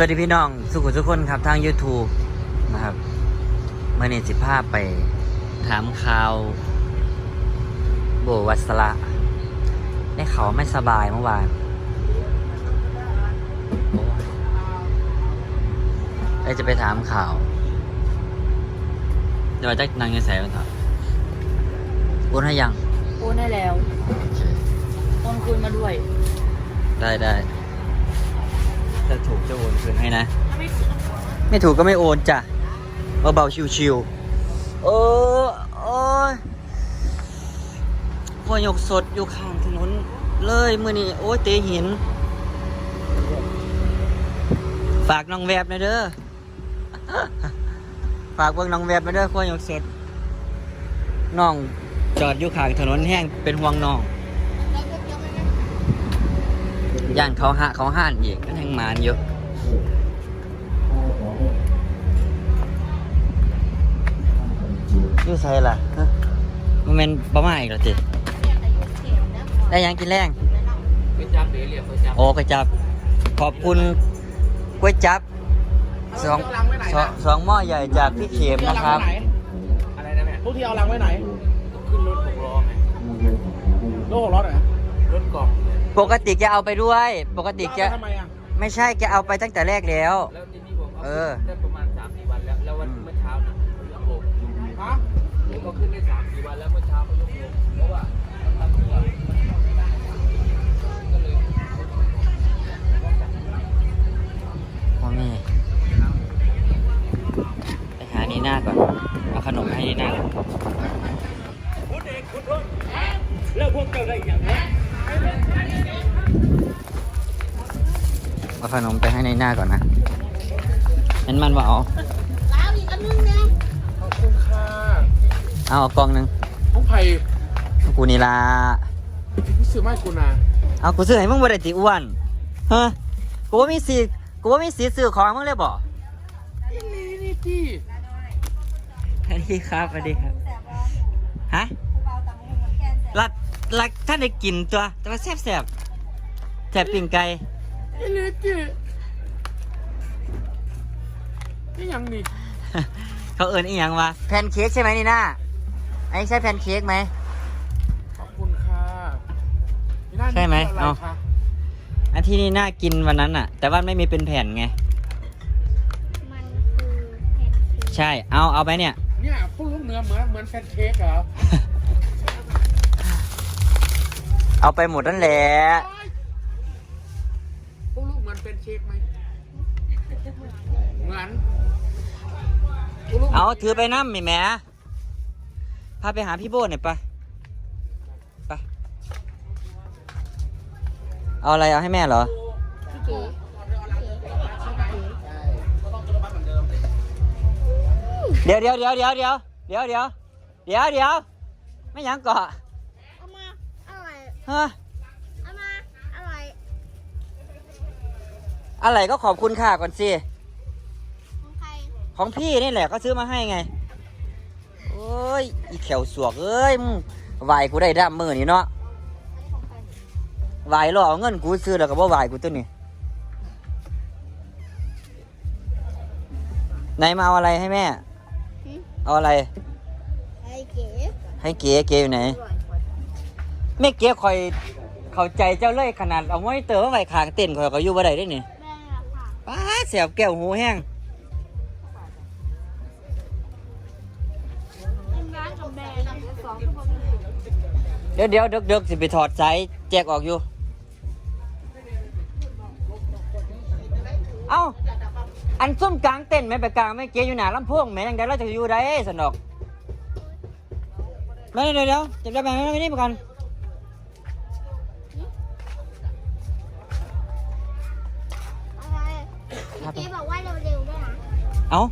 สวัสดีพี่น้องสุขุมทุกคนครับทาง YouTube นะครับเมื่อนี้สิภาพไปถามข่าว โบวัสระได้เขาวไม่สบายเมื่อวานโอ้ยเลยจะไปถามข่าว เดี๋ยวจะนางเงินใส่กันต่อโอนให้ยังโอนได้แล้วโอนคืนมาด้วย ได้ได้ ถ้าถูกจะโอนคืนให้นะไม่คืนไม่ถูกก็ไม่โอนจ้ะเบาๆชิวๆโอ้โอ้ยพอยกสดอยู่ข้างถนนเลยมือนี้โอ้ยเตะหิน ฝากน้องแวบหนะเด้อฝากเบิ่งน้องแวบหนะเด้อพอยกสดน้องจอดอยู่ข้างถนนแห้งเป็นห่วงน้อง ย่านเขาหะเขาห้านอีกมันแห่งหมานอยู่อยู่ใส่ล่ะฮะมันเป็นประมาณอีกแล้วจิได้หยังกินแรงก๋วยจั๊บเดี๋ยวเรียกก๋วยจั๊บโอ้ก๋วยจับ ขอบคุณก๋วยจับสองสองสองหม้อใหญ่จากพี่เข็มนะครับอะไรนะแม่ทุกทีเอาลังไว้ไหนต้องขึ้นรถหกล้อไงโลกของรถไหนรถกล่อง ปกติแกเอาไปด้วย ปกติแกเอาไปทำไมอะไม่ใช่แกเอาไปตั้งแต่แรกแล้ว แล้วที่นี่ผมเอาเออได้ประมาณสามสี่วันแล้ว แล้ววันอืมเมื่อเช้าน่ะเขายกลงฮะผมก็ขึ้นได้สามสี่วันแล้วเมื่อเช้าเขายกลงเพราะว่าทำเพื่อก็เลยพ่อแม่ไปหานีน่าก่อน เอาขนมให้นีน่าก่อนเลิกพวกเกิดอะไรอย่างนี้เขนมไปให้นีน่าก่อนนะเห็นมันว่าเอาขอบคุณค่ะเอาเอากล่องหนึงน้องไผ่กูนี่ละพี่ซื้อมาให้กูนะเอากูซื้อให้มึงบ่ได้ติอ้วนฮะกูว่ามีสิทธิ์กูว่ามีสิทธิ์ซื้อของมึงเลยบ่นี่นี่พี่สวัสดีครับสวัสดีครับฮะลัดลัดท่านได้กินตัวแต่ว่าแซ่บแซ่บแซ่บปิ่งไก่ นี่นี่พี่นี่ยังนี่เขาเอิ้นอีหยังวะแพนเค้กใช่ไหมนี่น่าไอ้ใช่แพนเค้กไหม ขอบคุณค่ะนี่น่าใช่ไหมนี่อะไรเอา คะอันที่นี่น่ากินวันนั้นอะแต่ว่าไม่มีเป็นแผ่นไง มันคือแผ่นเค้กใช่ เอาเอาไปเนี่ย เนี่ยพวกลูกเนื้อเหมือนเหมือนแฟนเค้กเหรอเอาไปหมดนั่นแหละพวกลูก เหมือนแฟนเค้กไหมเหมือนพวกลูกเอาถือไปน้ำมีแหม่พาไปหาพี่โบ้หน่อยไปไปเอาอะไรเอาให้แม่เหรอเค้กเดี๋ยวเดี๋ยวเดี๋ยวเดี๋ยวเดี๋ยวเดี๋ยวเดี๋ยวเดี๋ยวเดี๋ยวไม่หยังเกาะเอามาอร่อย ฮะ อะไรก็ขอบคุณค่ะก่อนสิ ของใครของพี่นี่แหละก็ซื้อมาให้ไง โอ้ย อีแขวสวกเอ้ยมึงไหวกูได้ด้ามมือนี่เนาะอันนี้ของใครไหวหรอเอาเงินกูซื้อแล้วก็บ่ไหวกูตัวนี้ไหนมาเอาอะไรให้แม่หึเอาอะไร ไอ้เก๋ให้เก๋เก๋อยู่ไหน แม่เก๋คอยเข้าใจเจ้าเลยขนาดเอามอนิเตอร์มาไว้ข้างเต็นท์คอยก็อยู่บ่ได้เด้นี่แม่ละค่ะป้าด เสียบแก้วหูแห้งเกับแบรนด์สองชั่วโมงเดี๋ยวเดี๋ยวเด็กเด็กสิไปถอดสายแจกออกอยู่ เอ้า อันส้มกลางเต้นท์แม่ไปกลางแม่เก๋อยู่หน้าลำโพงแม่ยังไดเราจะอยู่ได้สนอกแม่เดี๋ยวเดี๋ยวจะได้แม่ไม่นี่เหมือนกัน เอ้า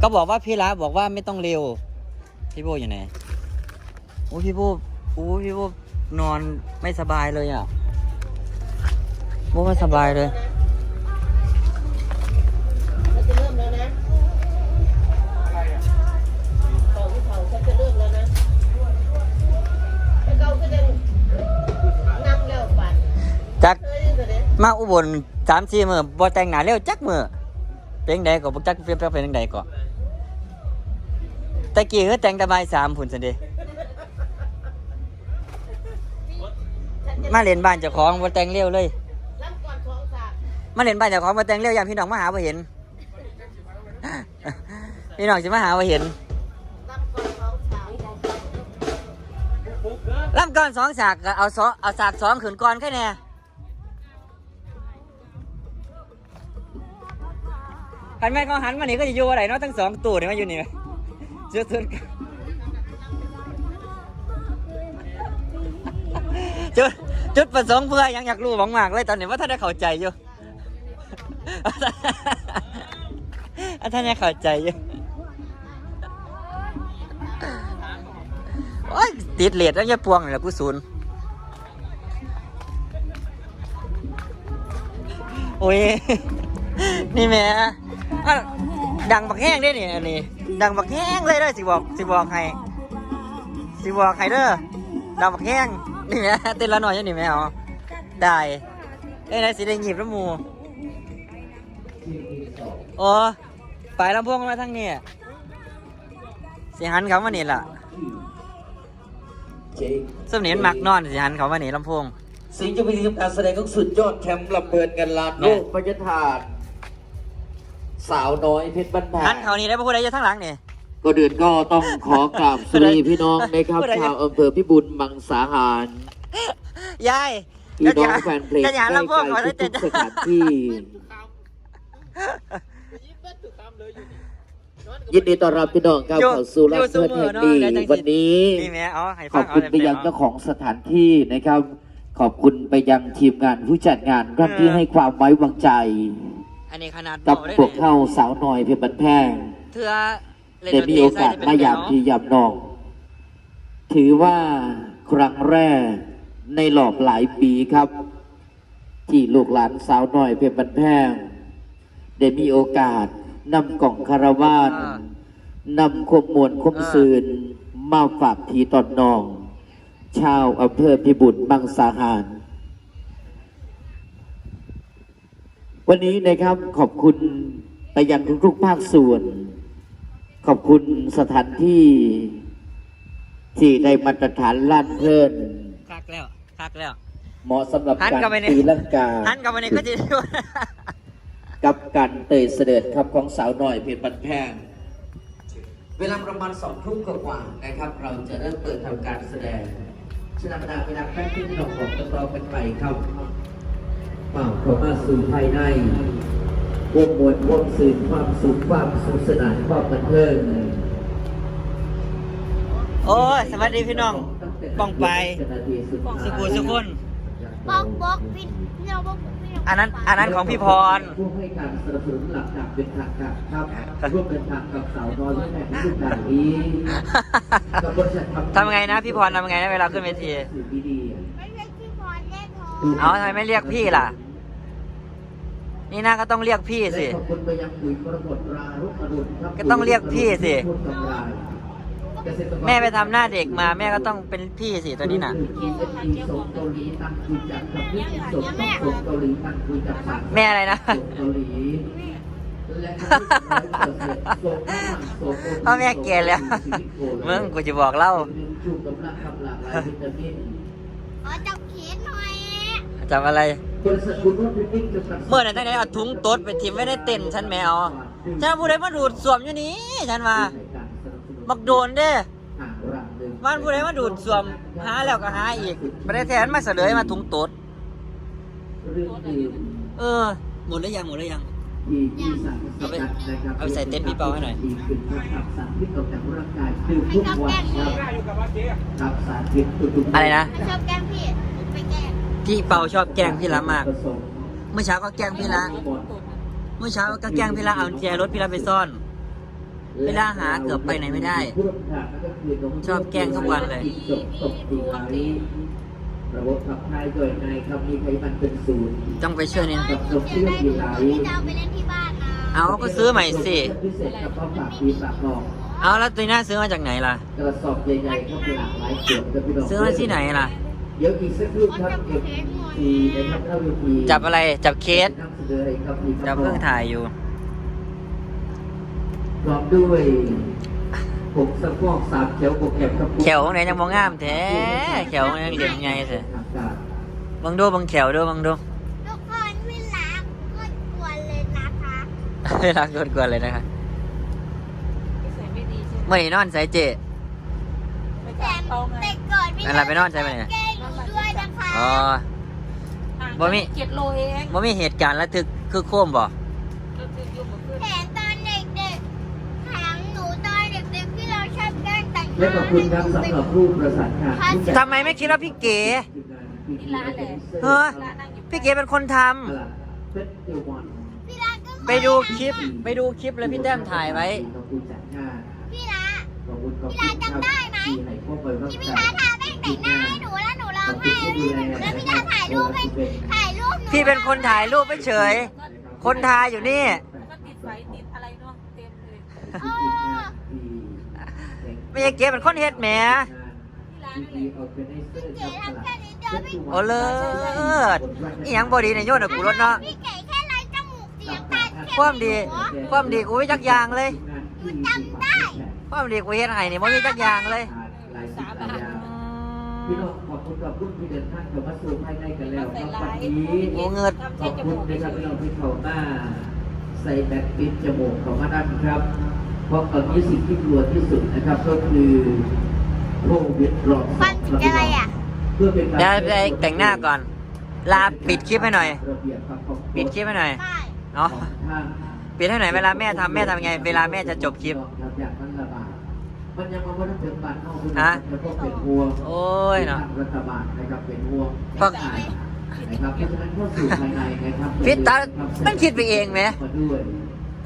ก็บอกว่าพี่ละบอกว่าไม่ต้องเร็ว พี่โบอยู่ไหนโอ้พี่โบโอ้พี่โบนอนไม่สบายเลยอะโบไม่สบายเลยอะไรอะเต่าที่เผาเขาจะเริ่มแล้วนะจากมาอุบลสามสี่มือบ่แต่งหน้าเร็วจักมือ เป็นไดก็บ่จักเปรียบเป็นจังไดก็แต่กี้คือแต่งแต่บ่ายสามพุ่นซั่นเด้มาเล่นบ้านเจ้าของบ่แต่งเร็วเลย มาเล่นบ้านเจ้าของบ่แต่งเร็วยามพี่น้องมาหาบ่เห็น พี่น้องสิมาหาบ่เห็นลำก่อนสองฉากก็เอาสองเอาฉากสองขืนก่อนแค่แน่ คันแม่นเขาหันมานี่ก็จะอยู่อะไรเนาะทั้งสองตัวนี่มาอยู่นี่เสื้อสุดจุดจุดประสงค์เพื่อยังอยากรู้มากๆเลยตอนนี้ว่าท่านได้เข้าใจอยู่ว่าท่านได้เข้าใจอยู่โอ้ยติดเลดแล้วจะพวงนี่แหละผู้ศูนย์โอ้ยนี่แม่ อะดังบักแห้งได้นี่อันนี้ ดังบักแห้งเลยเด้อสิบอกสิบอกให้สิบอกให้เด้อดังบักแห้งนี่แหม่เต้นละหน่อยยู่นี่แหม่เอได้เอ้ยนายสิได้หยิบแล้วหมูโอ้ไปลำพวงมาทั้งนี้สิหันเขามานี่ล่ะสมเนียนมักนอนสิหันเขามาหนีลำโพงสิ่งจะเป็นการแสดงของสุดยอดแชมป์ลำเพลินกันลานโลกปัญญาธาน สาวน้อยเพชรบ้านแพหันงเขานี่ได้พระผู้ใดอยู่ทั้งหลังนี่ ก็เดือนก็ต้องขอกราบสวัสดีพี่น้องนะครับพูดอะไรชาวอำเภอพิบูลมังสาหาร ยายพี่น้องแฟนเพลงจะใกอย่าล้ลำโพงเขาได้ๆเต็ทุมกๆสถานที่ ยินดีต้อนรับพี่น้องเข้าเข้าสู่รับเพื่อนแห่งดีวันนี้นี่แม่เอาให้ขฟัองบเอาคุณเลยไปยังแม่เจ้าของสถานที่นะครับ ขอบคุณไปยังทีมงานผู้จัดงานท่านที่ให้ความไว้วางใจ อันนี้ขนาดกับเบาได้พวกนี่เข้าสาวน้อยเพชรบันแพง เธอเล่นได้ดนตมีรีโอใส่กาสจะเป็นมายามแนวที่ยามนอง ถือว่าครั้งแรกในหลอบหลายปีครับ ที่ลูกหลานสาวน้อยเพชรบันแพง ได้มีโอกาสนำกล่องคาราวานอ่านำคมมวลคมซืนมาฝากทีตอนนอง ชาวอำเภอพิบุญบางสาหาร วันนี้นะครับขอบคุณไปยังทุกๆภาคส่วน ขอบคุณสถานที่ที่ได้มาตรฐานล้านเพลินคักแล้วคักแล้ว เหมาะสำหรับหันการกลับไปนี่ตีลังกา หันกลับมานี่ก็จะกับการเตยเสด็จครับของสาวหน่อยเพชรบันแพง เวลาประมาณสองทุ่มกว่าๆนะครับ เราจะเริ่มเปิดทำการแสดงชนะบรรดาเวลาแป๊บที่เราของจะรอกันไปครับ เป่าเข้ามาสู่ภายในวงมวลวงสื่อความสุขความสนุกสนานความบันเทิงโอ้ยสวัสดีพี่น้องป้องไปสุกูสุกุนบอกบอกพี่เราบอกพี่เราอันนั้นอันนั้นของพี่พรผู้ให้การสนับสนุนหลักจากเป็นทางการครับร่วมเดินทางกับสาวน้อยและแม่ผู้การนี้กับบริษัททำไงนะพี่พรทำไงนะเวลาขึ้นเวทีสื่อดีไม่ใช่พี่พรแน่ทองเอาทำไมไม่เรียกพี่ล่ะ นี่น่าก็ต้องเรียกพี่ๆสิและขอบคุณไปยังปุ๋ยกระบดรารุกอรุณครับก็ต้องเรียกพี่สิพูดกำไรเกษตรกรแม่ไปทำหน้าเด็กมา แม่ก็ต้องเป็นพี่สิตัวนี้น่ะ GSP ส่งเกาหลีตั้งคุยจับกับพี่ส่งส่งเกาหลีตั้งคุยจับสามแม่อะไรนะส่งเกาหลีและส่งส่งพ่อแม่แก่แล้วมึงกูจะบอกเล่าชูกำลังกำลังหลายวิตามินขอจับเขียนหน่อยจำอะไร บริษัทคุณรุ่นพิพิธจำกัดเมื่อไหร่ตั้งไหนเอาถุงตดไปทิมไว้ในเต็นท์ฉันแมวฉันผู้ใดมาดูดสวมอยู่นี้ฉันว่าบักโดนเด้มันผู้ใดมาดูดสวมหาแล้วก็หาอีกไม่ได้แทนมาเสลยมาถุงตดเรื่องดื่มเออหมดแล้วยังหมดแล้วยังที่ที่สารเอาไปสกัดนะครับเอาไปใส่เต็นท์พี่เปาให้หน่อยที่เป็นการขับสารพิษออกจากร่างกายดื่มทุกวันครับขับสารพิษทุกๆอะไรนะไม่ชอบแกล้งพี่ไปแกล้ง พี่เปาชอบแกล้งพี่ละมากผสมเมื่อเช้าก็แกล้งพี่ละหมดเมื่อเช้าก็แกล้งพี่ละเอากุญแจรถพี่ละไปซ่อนเวลาหาเกือบไปไหนไม่ได้ ชอบแกล้งทุกวันเลยจบตกดีไหมระบบขับถ่ายด้วยไงครับมีไขมันเป็นศูนย์ต้องไปช่วยนี่กับหนนูมจะเชื่อมได้อยู่ไหนพี่จะเอาไปเล่นที่บ้านนะเอาก็ซื้อใหม่สิพิเศษกับข้าวฝากปีฝากนอกเอาแล้วตัวหน้าซื้อมาจากไหนล่ะกระสอบใหญ่ๆก็เป็นหลากหลายขวดครับพี่น้องซื้อมาที่ไหนล่ะ เดี๋ยวอีกสักครู่ครับเก็บทีนะครับเข้าเวทีจับอะไรจับเคสนำเสนอให้ครับมีจะเพิ่งถ่ายอยู่พร้อมด้วยผงสะโพกสามเขียวบวกเก็บกับแขวของไหนยังมองงามแท้แขวยังเหลี่ยมไงเถอะบังดูบังแขวดูบังดูทุกคนพี่รักก็กวนเลยนะคะรักกวนๆเลยนะคะนิสัยไม่ดีใช่ไหมเมื่อนี้นอนใส่เจไปแต่ตามเขาไงแต่ก่อนพี่นั่นแหละไปนอนใช่ไหมเนี่ย อ๋อ ห่างบ่มี เจ็ดโลเองว่ามีเหตุการณ์ระทึกคือโค้มบ่ก็คือยุ่งกับเพื่อนแถมตอนเด็กๆถามหนูตอนเด็กๆที่เราชอบแกล้งแต่งหและน้าขอบคุณครับสำหรับรูปประสานงานทำไมไม่คิดว่าพี่เก๋ที่ร้านแหละ เฮ้ยร้านนั่งอยู่พี่เก๋เป็นคนทำพี่รักก็ไปดูคลิป ไปดูคลิปเลยพี่แต้มถ่ายไว้พี่รักพี่รักจำได้ไหม ที่พี่รักทาแป้งแต่งหน้าให้หนูแล้วหนู ร้องไห้แล้วพี่แล้วพี่รักถ่ายรูปให้ถ่ายรูปหนูพี่เป็นคนถ่ายรูปไม่เฉย คนถ่ายอยู่นี่ก็ติดไฟติดอะไรเนาะเต็มเลยเออไม่ใช่เก๋เป็นคนเฮ็ดแหมที่ร้านนั่นแหละพี่เก๋ทำแค่นี้เดียวพี่โอ้เลิศอีหยังบ่ดีในยโยนให้กูรถเนาะพี่เก๋แค่ไล่จมูกเสียงตาเข้ความดีหัวความดีกูไม่จักอย่างเลย หนูจำได้ ความดีกูเฮ็ดให้นี่บ่มีจักอย่างเลย สามบาทพี่น้อง ขอบคุณขอบคุณที่เดินทางเข้ามาสู่ภายในกันแล้วครับวันนี้โอ้เงิด ขอบคุณนะครับพี่น้องที่เข้ามาใส่แบ็คปิดจมูกของมาดันครับ เพราะตอนนี้สิ่งที่กลัวที่สุดนะครับ ก็คือโควิดรอบสฟัอนงถึงอะไรอะ เพื่อเป็นการเดี๋ยวไปแต่งหน้าก่อน ลาปิดคลิปให้หน่อย ระเบียบครับขอบคุณปิดคลิปให้หน่อยได้เนาะของทางปิดให้หน่อยเวลาแม่ทำแม่ทำไง เวลาแม่จะจบคลิปครับอย่างนั้นระบาด มันยังมาว่าถ้าเป็นบ้านนอกฮะแล้วก็เป็นห่วงโอ้ยเนาะทงรัฐบาลนะครับเป็นห่วงเพราะนะครับเพราะฉะนั้นเข้าสู่ภายในนะครับฟิตตามันคิดไปเองไหมมาด้วย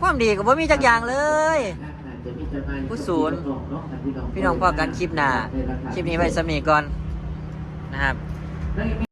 ความดีก็บ่มีจักอย่างเลยอาจจะมีจำหน่ายผู้ศูนย์เนาะพี่น้องพี่น้องพอกันคลิปหน้าคลิปนี้ไว้สมีก่อนนะครับ